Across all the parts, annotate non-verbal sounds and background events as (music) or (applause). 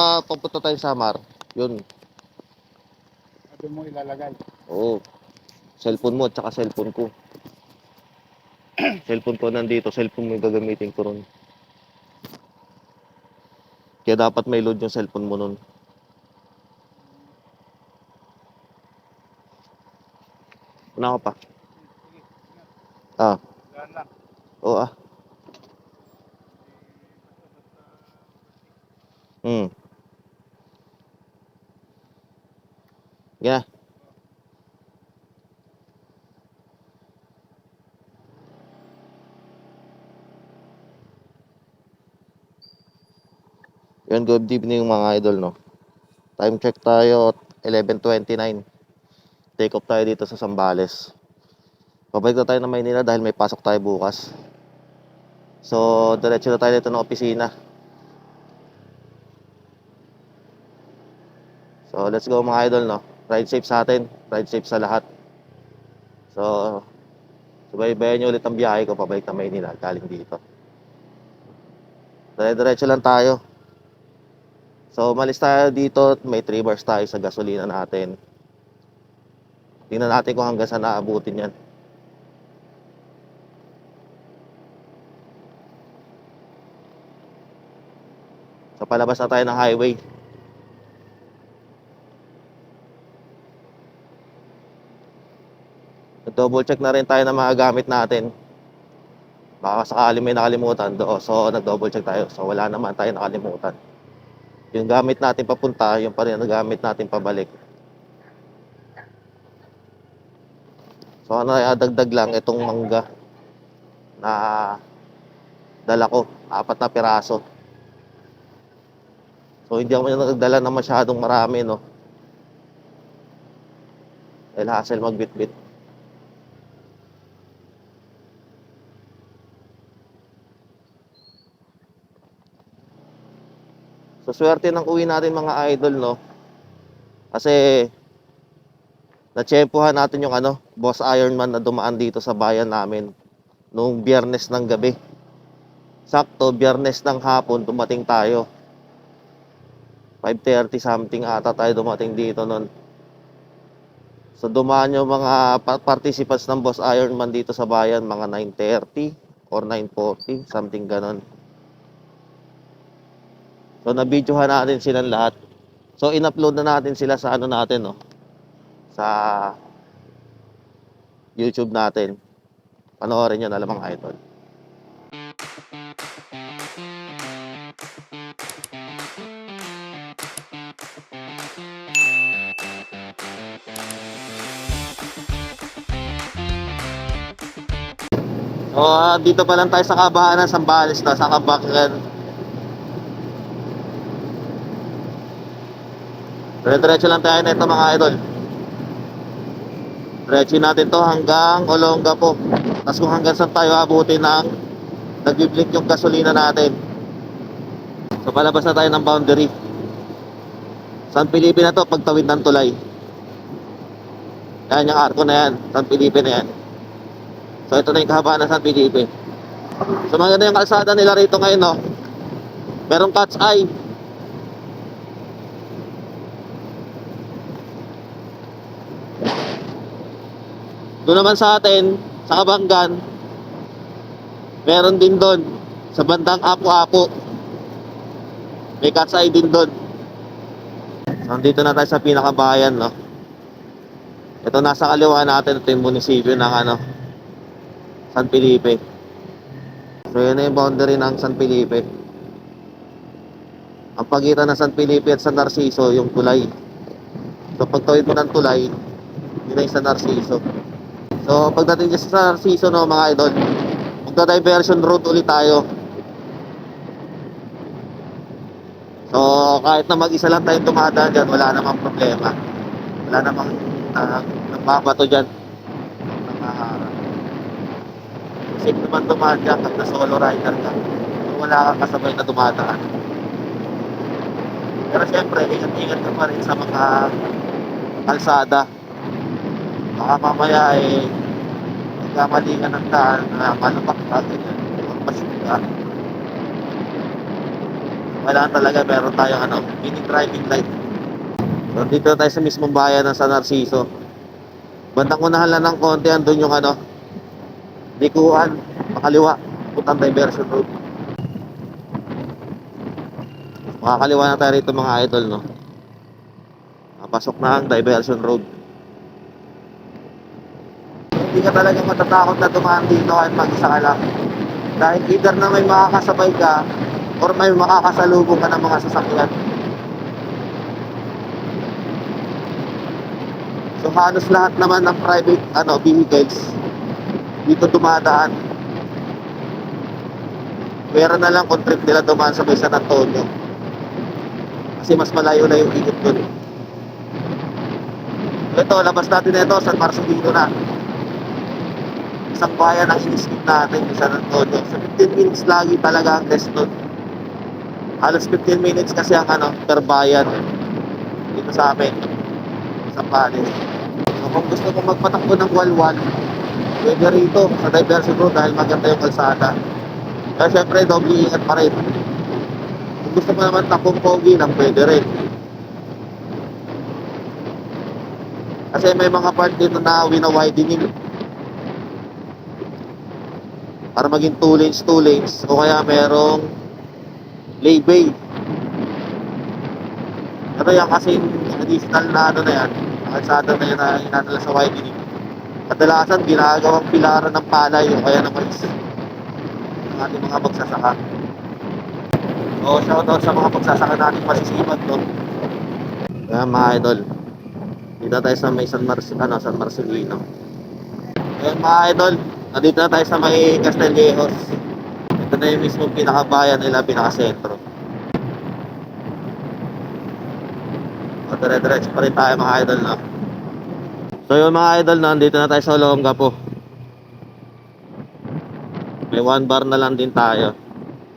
pagka papunta tayo sa Samar, yun, Doon mo ilalagay. oo. Cellphone mo at saka cellphone ko. (clears throat) cellphone ko nandito, cellphone mo yung gagamitin ko ron. Kaya dapat may load yung cellphone mo nun. Una ko pa. Ah, oo ah. Hmm. Yeah. Yun, good evening mga idol, no? Time check tayo, 11.29. Take off tayo dito sa Sambales. Pabalik na tayo ng Maynila dahil may pasok tayo bukas. So, diretso na tayo dito ng opisina. So, let's go mga idol, no? Ride safe sa atin. Ride safe sa lahat. So, subaybayan nyo ulit ang biyahe ko pabalik na Maynila galing dito. Dire-diretso lang tayo. So, umalis tayo dito. May 3 bars tayo sa gasolina natin. Tingnan natin kung hanggang saan naabutin yan. So, palabas na tayo ng highway. Double check na rin tayo ng mga gamit natin. Baka sakali may nakalimutan do. So, nag-double check tayo. So, wala naman tayo nakalimutan. Yung gamit natin papunta, yung pa rin ang gamit natin pabalik. So, ano, dagdag lang itong mangga na dala ko. Apat na piraso. So, hindi ako nagdala na masyadong marami, no? Dahil hassle magbitbit. So, swerte ng uwi natin mga idol, no? Kasi, natsyempohan natin yung ano, Boss Ironman na dumaan dito sa bayan namin noong biyernes ng gabi. Sakto, biyernes ng hapon, dumating tayo. 5.30 something ata tayo dumating dito noon. So, dumaan yung mga pa- participants ng Boss Ironman dito sa bayan, mga 9.30 or 9.40, something ganon. So, nabidyohan natin silang lahat. So, in-upload na natin sila sa ano natin, no? Sa YouTube natin. Panoorin nyo na lang mga idol. So, ah, dito pa lang tayo sa kabahan ng Sambales na, sa Kabakan. Dire-diretso lang tayo nito mga idol. Diretso natin to hanggang Olongapo. Tapos kung hanggang saan tayo abutin ng nag-blink yung gasolina natin. So palabas na tayo ng boundary. San Felipe na to, pagtawid ng tulay. Yan yung arko na yan. San Felipe na yan. So ito na yung kahabaan ng San Felipe. So maganda yung kalsada nila rito ngayon, no? Merong cat's eye. Doon naman sa atin, sa Kabanggan, meron din doon sa bandang Apo-Apo. May cat's din doon. Nandito na tayo sa pinakabayan, no? Ito nasa kaliwa natin, ito yung munisipyo ng ano, San Felipe. So, yun na yung boundary ng San Felipe. Ang pagitan ng San Felipe at San Narciso, yung tulay. So, pagtawid mo ng tulay, yun na yung San Narciso. So, pagdating dyan sa Narciso, no, mga idol, magda-diversion route ulit tayo. So, kahit na mag-isa lang tayong dumadaan dyan, wala namang problema. Wala namang uh, nagbabato dyan. Nakaharap. Safe naman dumaan dyan kahit na solo rider ka. Wala kang kasabay na dumadaan. Pero syempre, ingat-ingat ka pa rin sa mga kalsada. Baka mamaya eh, nagkamali ka ng daan na malapak ka, ganyan. Magpasyon ka. kailangan talaga meron tayong ano, mini driving light. So, dito tayo sa mismong bayan ng San Narciso. Bandang unahan lang ng konti, andun yung ano, likuan, pakaliwa, putang diversion road. Makakaliwa na tayo rito mga idol, no? Papasok na ang diversion road. Hindi ka talaga matatakot na dumaan dito kahit mag-isa ka lang. Dahil either na may makakasabay ka or may makakasalubong ka ng mga sasakyan. So halos lahat naman ng private ano vehicles dito dumadaan. Meron na lang kung trip nila dumaan sa may San Antonio. Kasi mas malayo na yung ikot dun. Ito, labas natin na ito, San Marcelino na. Isang bayan ang iniskip natin yung San Antonio. Sa 15 minutes lagi talaga ang test nun. Halos 15 minutes kasi ang ano, per bayan dito sa amin sa Paris. So, kung gusto mo magpatakbo ng walwal, pwede rito sa diversion road dahil maganda yung kalsada. Kaya syempre, doble ingat pa rin. Kung gusto mo naman takbong pogi lang, pwede rin. Kasi may mga part dito na wina-widening. Para maging 2 lanes, 2 lanes. O kaya merong lay-bay. Pero yan kasi additional na ano na yan, kalsada na yan na inanala sa widening. Kadalasan ginagawang pilaran ng palay o kaya ng mais. Ang ating mga magsasaka. So shoutout sa mga magsasaka natin masisipag no. Kaya mga idol, dito tayo sa may San Marcel, ano, San Marcelino. Ayun mga idol, nandito na tayo sa may Castillejos. Ito na yung mismo pinakabayan nila, pinakasentro. O, dire-diretso pa rin tayo mga idol, no? So yung mga idol, nandito na tayo sa Olongapo. May one bar na lang din tayo.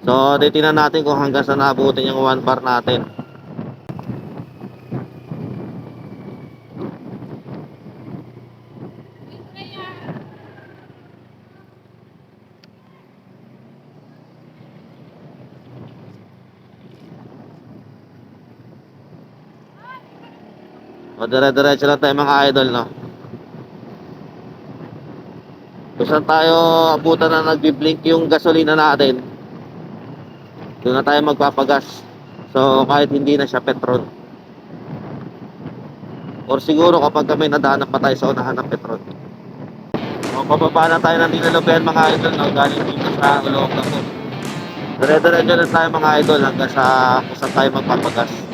So, titingnan natin kung hanggang saan naabutin yung one bar natin. O, dire-diretso lang tayo mga idol, no? Kung tayo abutan na nagbi-blink yung gasolina natin, doon na tayo magpapagas. So, kahit hindi na siya petrol. Or siguro kapag kami nadaanan pa tayo sa unahan ng petrol. O, pababa na tayo ng Dinalubian mga idol, no? Galing dito sa Olongapo. Dire-diretso lang tayo mga idol hanggang sa kung saan tayo magpapagas.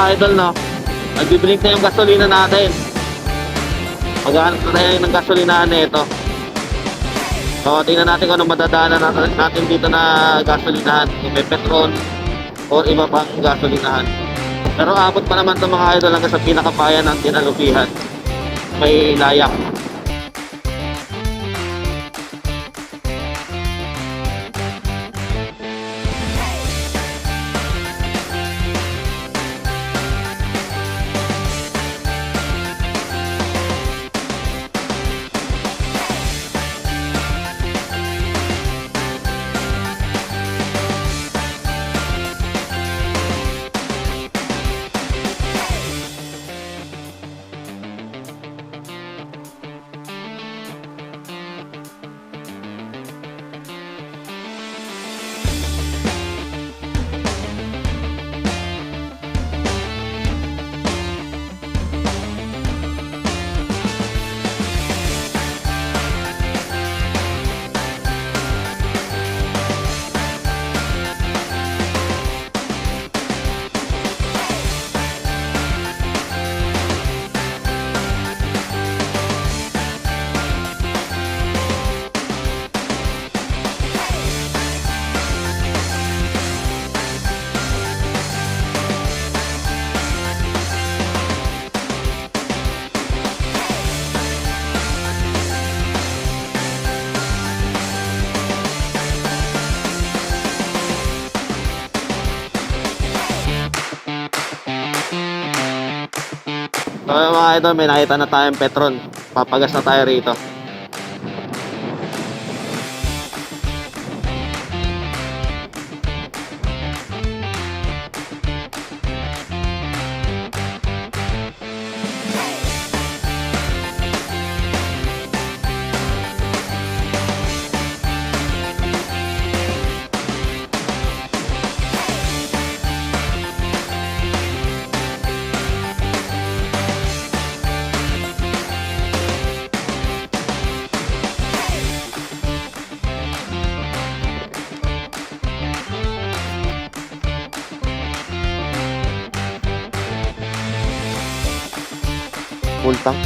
Mga idol, no? Nagbiblink na yung gasolina natin. Maghanap na tayo ng gasolinahan na ito. So, tingnan natin kung ano madadaanan natin, dito na gasolinahan. Kung may petrol o iba pang gasolinahan. Pero abot pa naman itong mga idol hanggang sa pinakabayan ng dinalupihan. May layak. Mga idol, may nakita na tayong Petron. Papagas na tayo rito. Full tank.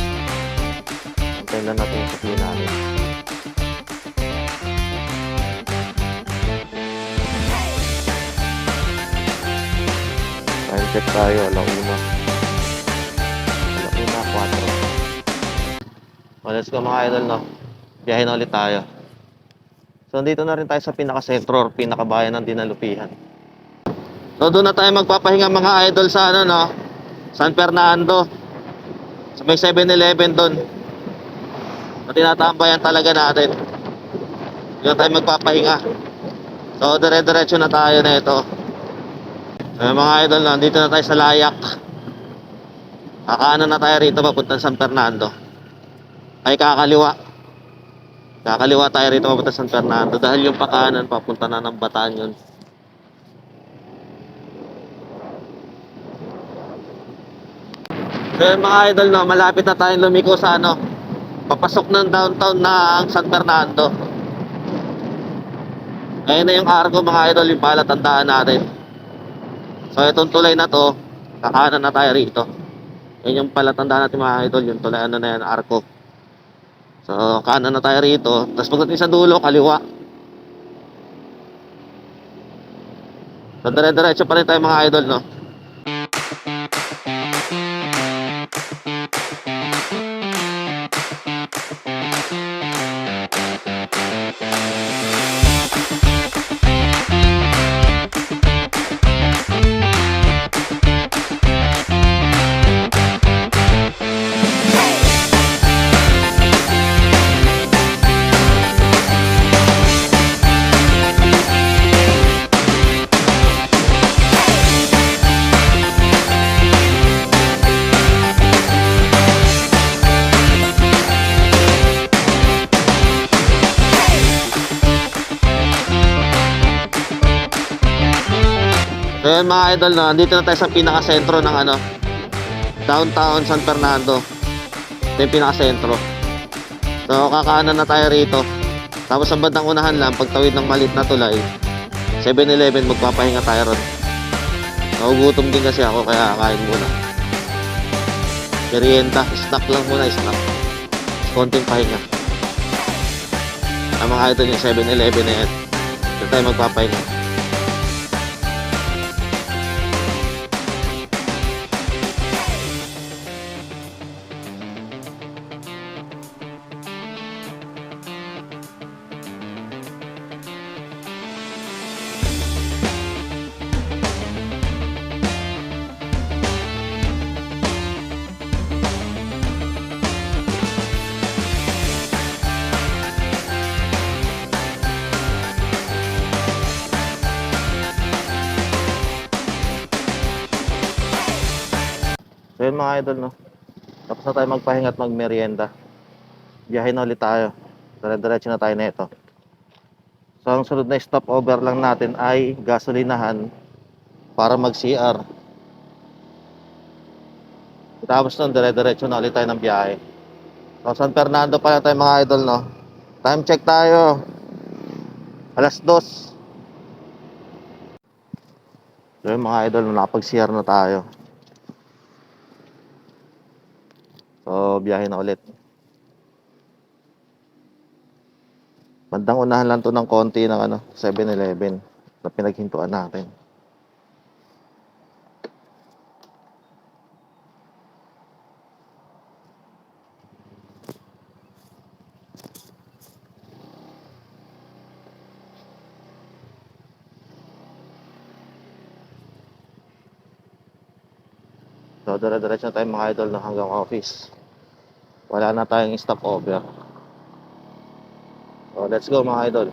Antayin lang natin yung sabihin natin. Time check tayo, alauna. Alauna, 4. Oh, let's go mga idol, no? Biyahe ulit tayo. So, dito na rin tayo sa pinaka-sentro or pinakabayan ng dinalupihan. So, doon na tayo magpapahinga mga idol sa ano, no? San Fernando. Sa may 7-Eleven doon. Na tinatambayan talaga natin. Doon tayo magpapahinga. So, dire-diretso na tayo na ito. Eh, mga idol, nandito na tayo sa Layak. Kakaanan na tayo rito papuntang San Fernando. Ay kakaliwa. Kakaliwa tayo rito papunta San Fernando dahil yung pakanan papunta na ng Bataan yun. So mga idol, no, malapit na tayong lumiko sa ano, papasok ng downtown ng San Fernando. Ayun na yung Argo mga idol, yung palatandaan natin. So itong tulay na to, kakanan na tayo rito. Yan yung palatandaan natin mga idol, yung tulay ano na yan, Arco. So kanan na tayo rito, tapos pagdating sa dulo, kaliwa. So dire-diretso pa rin tayo mga idol, no? Mga idol, no, andito na tayo sa pinaka-sentro ng ano, downtown San Fernando. Ito yung pinaka-sentro. So kakaanan na tayo rito. Tapos sa bandang unahan lang, pagtawid ng malit na tulay, 7-Eleven, magpapahinga tayo ron. Nagugutom din kasi ako kaya kain muna. Merienda, snack lang muna, snack. Konting pahinga. Ang mga idol yung 7-Eleven na yan. Ito tayo magpapahinga. Idol, no? Tapos na tayo magpahinga at magmerienda. Biyahe na ulit tayo. Dire-diretso na tayo na ito. So ang sunod na stopover lang natin ay gasolinahan para mag-CR. Tapos nun, dire-diretso na ulit tayo ng biyahe. So San Fernando pala tayo mga idol, no? Time check tayo. Alas dos. So mga idol, nakapag-CR na tayo. So, biyahe na ulit. Bandang unahan lang to ng konti ng ano, 7-Eleven na pinaghintuan natin. So, dire-diretso tayo mga idol na hanggang office. Wala na tayong stopover. So, let's go mga idol.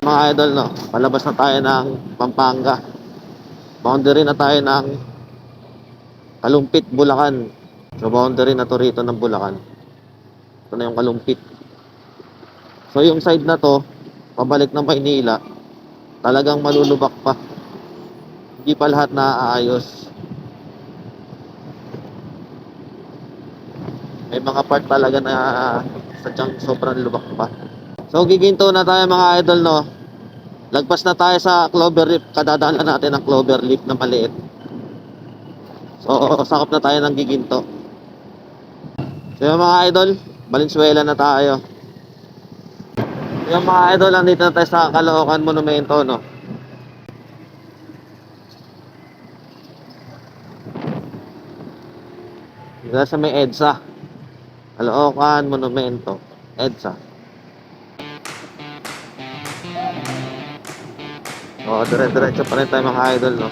Mga idol, no, palabas na tayo ng Pampanga. Boundary na tayo ng Kalumpit, Bulacan. So, boundary na to rito ng Bulacan. Ito na yung Kalumpit. So, yung side na to, pabalik ng Maynila, talagang malulubak pa. Hindi pa lahat naaayos. May mga part talaga na sadyang sobrang lubak pa. So giginto na tayo mga idol no. Lagpas na tayo sa clover leaf. Kadadaan na natin ang clover leaf na maliit. So sakop na tayo ng giginto. So yung mga idol, Valenzuela na tayo. Yung mga idol, nandito na tayo sa Caloocan Monumento no. Dito sa may EDSA. Caloocan Monumento. EDSA. O, dire-diretso pa rin tayo mga idol, no?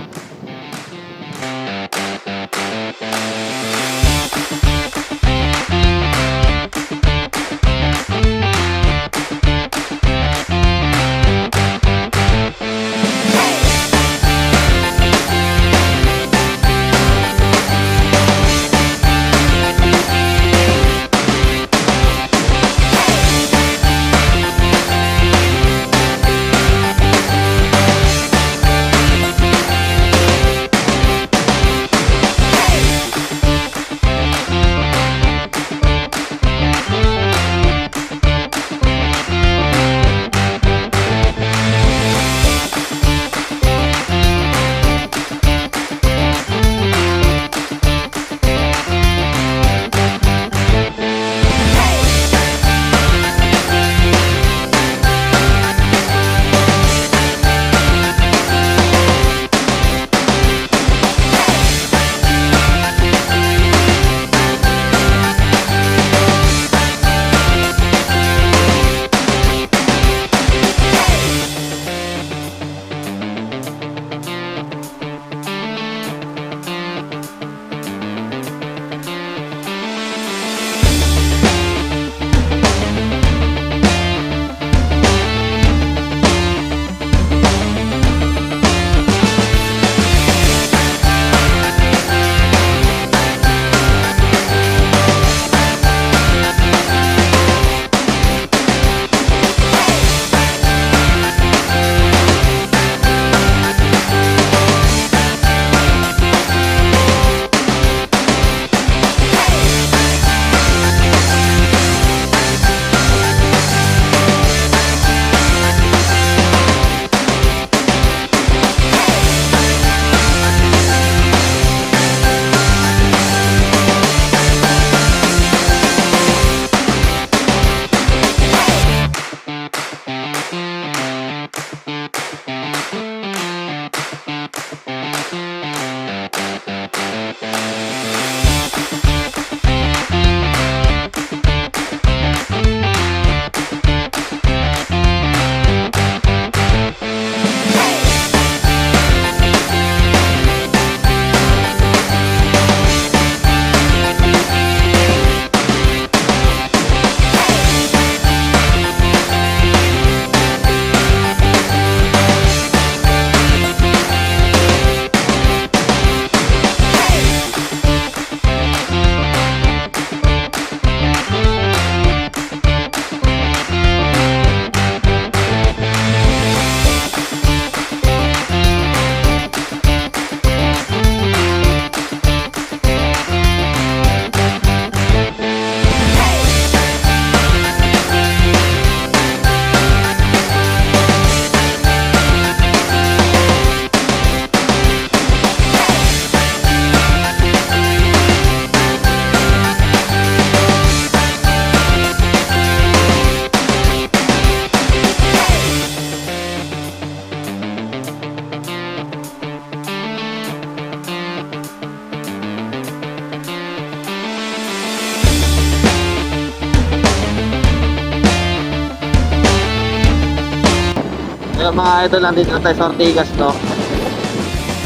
Mga idol, nandito na tayo sa Ortigas, no?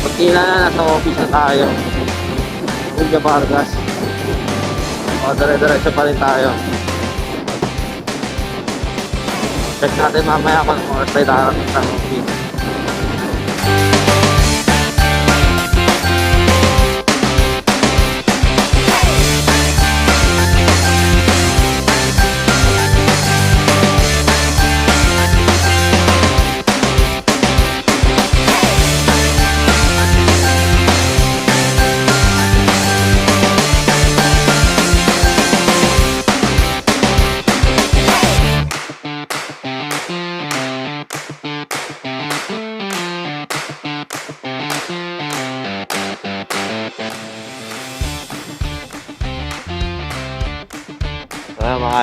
Pagkila na, nasa office na tayo. Julia Vargas. O, dire-diretso pa rin tayo. Check natin mamaya kung oras tayo darating sa office.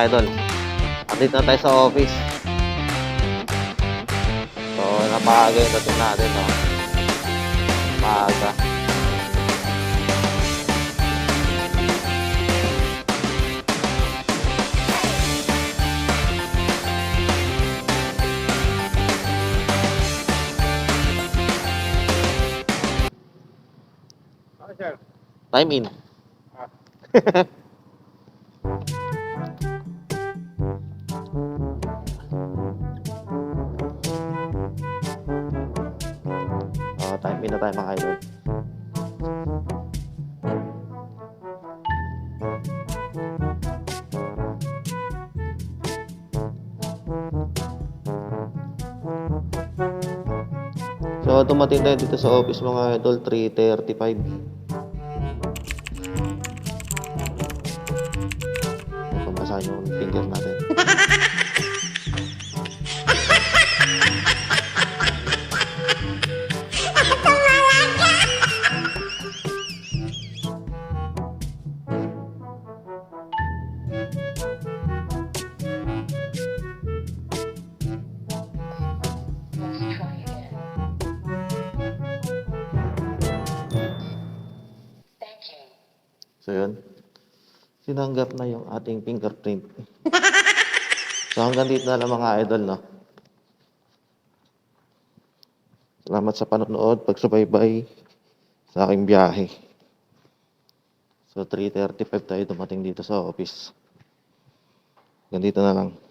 Mga idol, andito na tayo sa office. So napakaga yung dating natin, no? Maaga. Time in. Ah. (laughs) na tayo mga idol. So, dumating tayo dito sa office mga idol, 3.35. Kung basahin yung finger natin. Sinanggap na yung ating fingerprint. so hanggang dito na lang mga idol, no? Salamat sa panonood, pagsubaybay sa aking biyahe. So 3.35 tayo dumating dito sa office. Hanggang dito na lang.